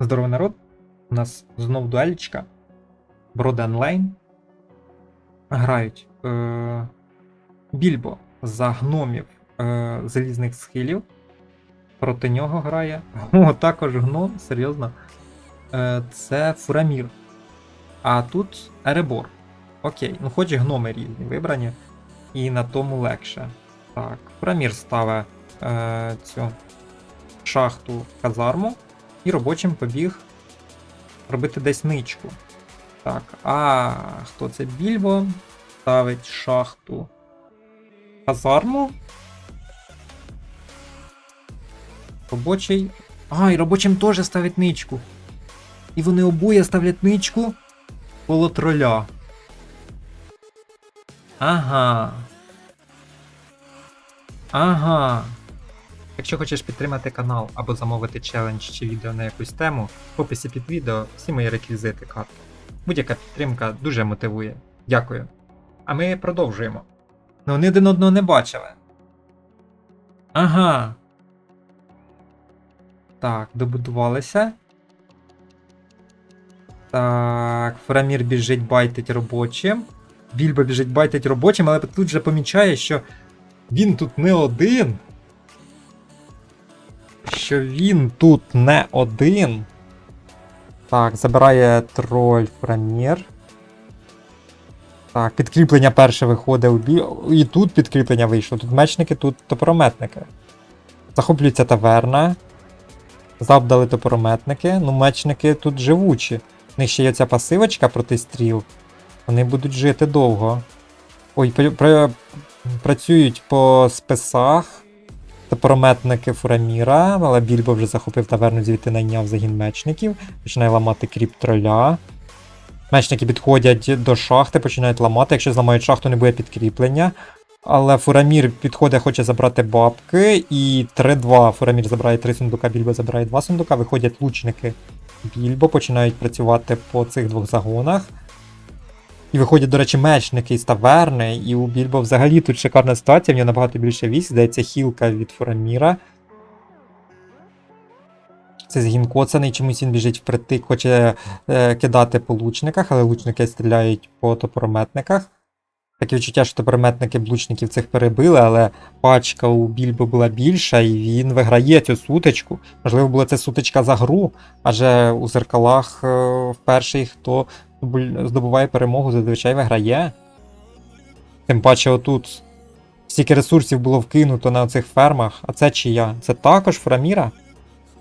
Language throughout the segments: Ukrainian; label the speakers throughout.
Speaker 1: Здоровий народ. У нас знов дуельчика. Броден Лейн. Грають е- Більбо за гномів е- залізних схилів. Проти нього грає. О, також гном, серйозно. Е- це Фурамір. А тут Еребор. Окей, ну хоч і гноми різні вибрані. І на тому легше. Так, Фурамір ставить е- цю шахту казарму. І робочим побіг робити десь ничку. Так, а хто це Більбо? Ставить шахту. Казарму. Робочий. А, і робочим теж ставить ничку. І вони обоє ставлять ничку коло троля. Ага. Ага. Якщо хочеш підтримати канал або замовити челендж чи відео на якусь тему, в описі під відео всі мої реквізити карти. Будь-яка підтримка дуже мотивує. Дякую. А ми продовжуємо. Ну вони один одного не бачили. Ага. Так, добудувалися. Так, Фрамір біжить байтить робочим. Більбо біжить байтить робочим, але тут вже помічає, що він тут не один що він тут не один. Так, забирає троль Фрамір. Так, підкріплення перше виходить у бій. І тут підкріплення вийшло. Тут мечники, тут топорометники. Захоплюється таверна. Завдали топорометники. Ну, мечники тут живучі. У них ще є ця пасивочка проти стріл. Вони будуть жити довго. Ой, пр- працюють по списах. Топорометники Фураміра, але Більбо вже захопив таверну, звідти найняв загін мечників, починає ламати кріп троля. Мечники підходять до шахти, починають ламати. Якщо зламають шахту, не буде підкріплення. Але Фурамір підходить, хоче забрати бабки. І 3-2. Фурамір забирає 3 сундука, Більбо забирає 2 сундука. Виходять лучники Більбо, починають працювати по цих двох загонах. І виходять, до речі, мечники із таверни, і у Більбо взагалі тут шикарна ситуація, в нього набагато більше військ, здається, хілка від Фураміра. Це згін коцаний, чомусь він біжить впритик, хоче е, кидати по лучниках, але лучники стріляють по топорометниках. Таке відчуття, що топорометники б лучників цих перебили, але пачка у Більбо була більша, і він виграє цю сутичку. Можливо, була це сутичка за гру, адже у зеркалах е, перший, хто здобуває перемогу, зазвичай виграє. Тим паче, отут стільки ресурсів було вкинуто на цих фермах, а це чия? Це також Фраміра?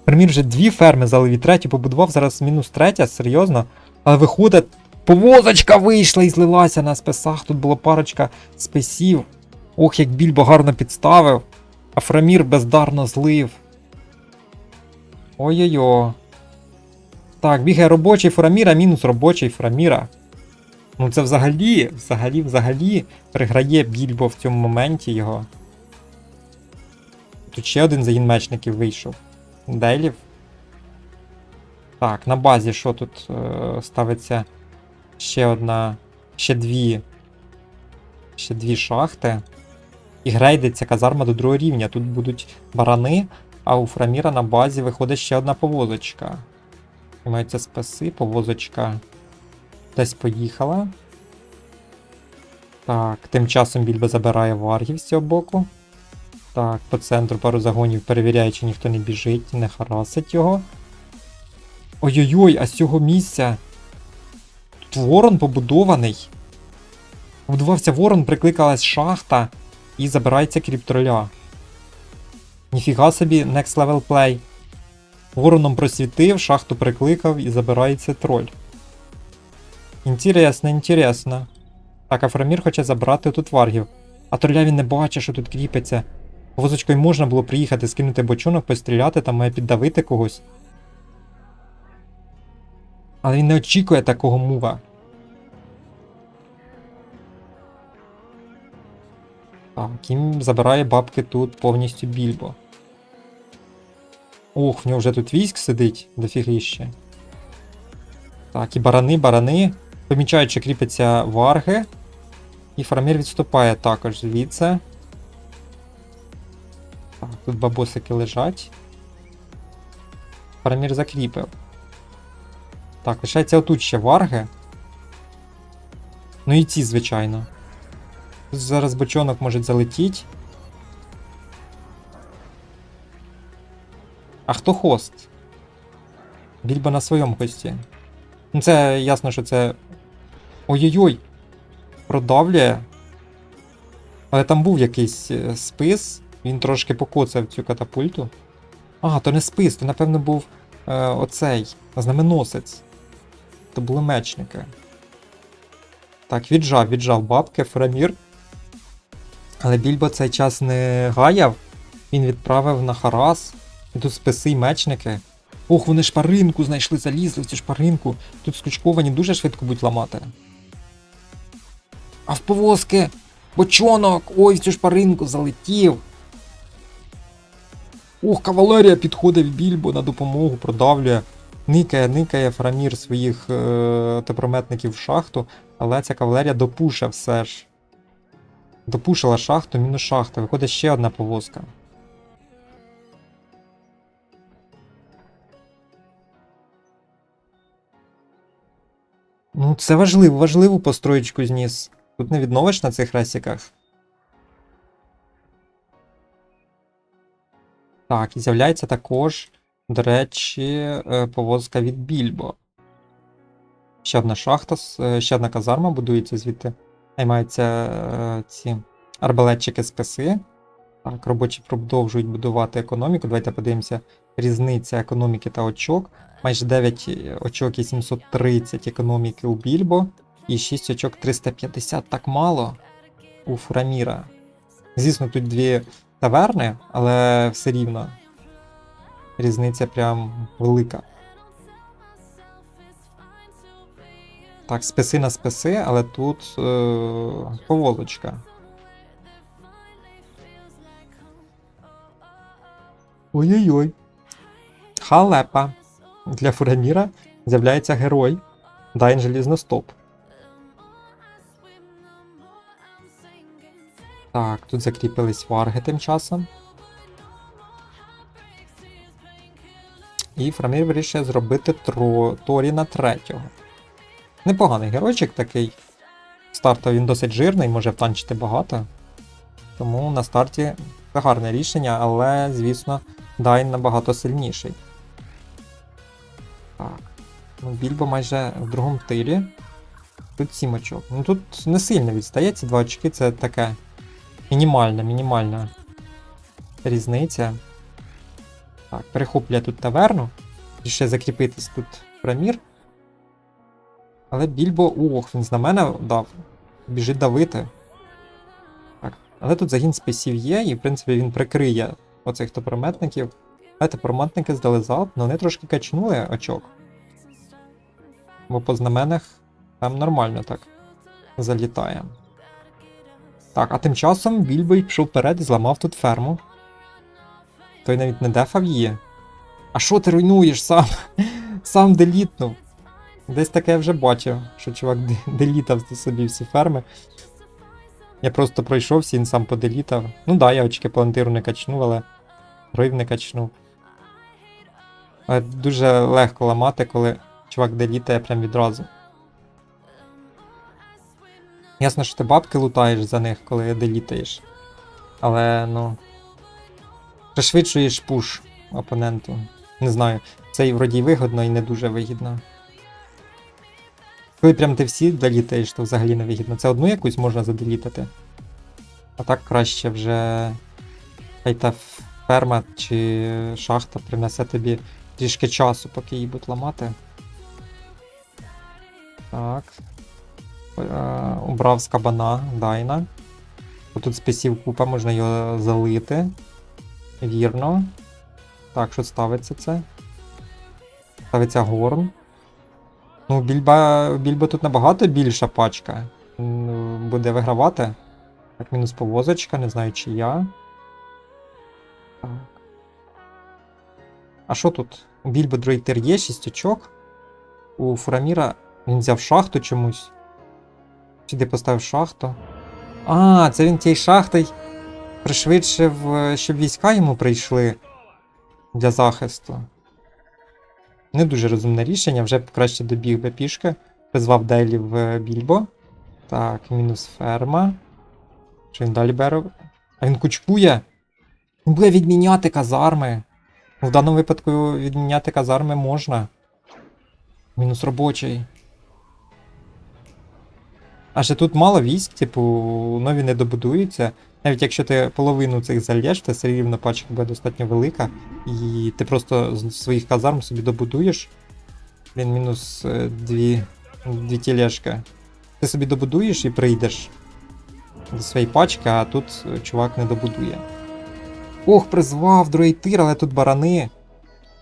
Speaker 1: Фрамір вже дві ферми залив і третю побудував, зараз мінус третя, серйозно. Але виходить, повозочка вийшла і злилася на списах. Тут була парочка списів. Ох, як більбо гарно підставив. А Фрамір бездарно злив. Ой-ой-ой. Так, бігає робочий Фраміра, мінус робочий Фраміра. Ну це взагалі, взагалі, взагалі приграє більбо в цьому моменті його. Тут ще один загін мечників вийшов. Дейлів. Так, на базі що тут е, ставиться ще одна. Ще дві. Ще дві шахти. І грейдиться казарма до другого рівня. Тут будуть барани, а у Фраміра на базі виходить ще одна повозочка. Маються спаси, повозочка десь поїхала. Так, тим часом Більбо забирає варгів з цього боку. Так, по центру пару загонів перевіряє, чи ніхто не біжить, не харасить його. Ой-ой-ой, а з цього місця. Тут ворон побудований. Побудувався ворон, прикликалась шахта і забирається кріптроля. Ніфіга собі, next level play. Вороном просвітив, шахту прикликав і забирається троль. Інтересно, інтересно. Так, а Фрамір хоче забрати тут варгів. А троля він не бачить, що тут кріпиться. Возочкою можна було приїхати, скинути бочонок, постріляти, там має піддавити когось. Але він не очікує такого мува. Так, їм забирає бабки тут повністю більбо. Ух, в нього вже тут військ сидить, дофігіще. Так, і барани, барани. Помічають, що кріпяться варги. І фармір відступає також звідси. Так, тут бабосики лежать. Фармір закріпив. Так, лишається отут ще варги. Ну і ці, звичайно. Зараз бочонок може залетіти. А хто хост? Більбо на своєму хості. Ну це ясно, що це. Ой-ой-ой! Продавлює. Але там був якийсь е, спис, він трошки покоцав цю катапульту. А, то не спис, то напевно був е, оцей знаменосець. То були мечники. Так, віджав, віджав бабки, Ферамір. Але Більбо цей час не гаяв. Він відправив на Харас. Тут списи й мечники. Ох, вони шпаринку знайшли, залізли в цю шпаринку. Тут скучковані дуже швидко будуть ламати. А в повозки! Бочонок! Ой, в цю шпаринку залетів. Ох, кавалерія підходить в більбо на допомогу, продавлює. Никає, никає Фарамір своїх е- тепрометників в шахту, але ця кавалерія допуше все ж. Допушила шахту, мінус шахта. Виходить ще одна повозка. Ну, це важливо, важливу построєчку зніс. Тут не відновиш на цих ресіках. Так, і з'являється також, до речі, е, повозка від Більбо. Ще одна шахта, е, ще одна казарма будується звідти. Наймаються е, ці арбалетчики списи. Так, робочі продовжують будувати економіку. Давайте подивимося. Різниця економіки та очок. Майже 9 очок і 730 економіки у Більбо. І 6 очок 350 так мало у Фураміра. Звісно, тут дві таверни, але все рівно. Різниця прям велика. Так, списи на списи, але тут е- поволочка. Ой-ой-ой. Халепа. Для Фураміра з'являється герой Дайн Желізностоп. Так, тут закріпились варги тим часом. І Фрамір вирішує зробити тро... Торіна третього. Непоганий геройчик такий. Стартов він досить жирний, може втанчити багато. Тому на старті це гарне рішення, але, звісно, Дайн набагато сильніший. Так. Ну, Більбо майже в другому тирі. Тут 7 очок. Ну тут не сильно відстає, ці два очки це таке. Мінімальна, мінімальна різниця. Так, перехоплює тут таверну. І ще закріпитись тут промір. Але Більбо. Ох, він знамена дав. Біжить давити. Так. Але тут загін списів є, і в принципі він прикриє оцих топорометників. Але топорометники здали залп, але вони трошки качнули очок. Бо по знаменах там нормально так залітає. Так, а тим часом Більбой пішов вперед і зламав тут ферму. Той навіть не дефав її. А що ти руйнуєш сам? Сам делітнув. Десь таке я вже бачив, що чувак де- делітав собі всі ферми. Я просто пройшовся, він сам поделітав. Ну да, я очки палантиру не качнув, але рив не качнув. Але дуже легко ламати, коли чувак делітає прям відразу. Ясно, що ти бабки лутаєш за них, коли делітаєш. Але, ну. Пришвидшуєш пуш опоненту. Не знаю, це і вроді вигодно, і не дуже вигідно. Коли прям ти всі делітаєш, то взагалі не вигідно. Це одну якусь можна заделітати. А так краще вже. Хай та ферма чи шахта принесе тобі трішки часу, поки її будуть ламати. Так. Е, убрав з кабана Дайна. Тут списів купа, можна його залити. Вірно. Так, що ставиться це? Ставиться горн. Ну, більба, більба тут набагато більша пачка. Буде вигравати. Так, мінус повозочка, не знаю чи я. Так. А що тут? У Більбо другий тир є 6 очок. У Фураміра він взяв шахту чомусь. Сюди поставив шахту. А, це він тією шахтою пришвидшив, е, щоб війська йому прийшли для захисту. Не дуже розумне рішення, вже краще добіг би пішки. Призвав Дейлі в е, Більбо. Так, мінус ферма. Що він далі бере? А він кучкує. Він буде відміняти казарми. В даному випадку відміняти казарми можна. Мінус робочий. А ще тут мало військ, типу, нові не добудуються. Навіть якщо ти половину цих зальєш, то все рівно пачка буде достатньо велика. І ти просто з своїх казарм собі добудуєш. Блін, мінус е, дві, дві тілешки. Ти собі добудуєш і прийдеш до своєї пачки, а тут е, чувак не добудує. Ох, призвав другий тир, але тут барани.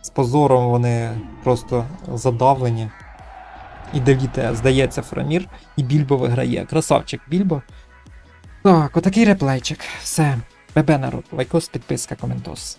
Speaker 1: З позором вони просто задавлені. І девіте, здається, Фрамір, і Більбо виграє. Красавчик Більбо. Так, отакий реплейчик. Все. ББ народ. Лайкос, підписка, коментос.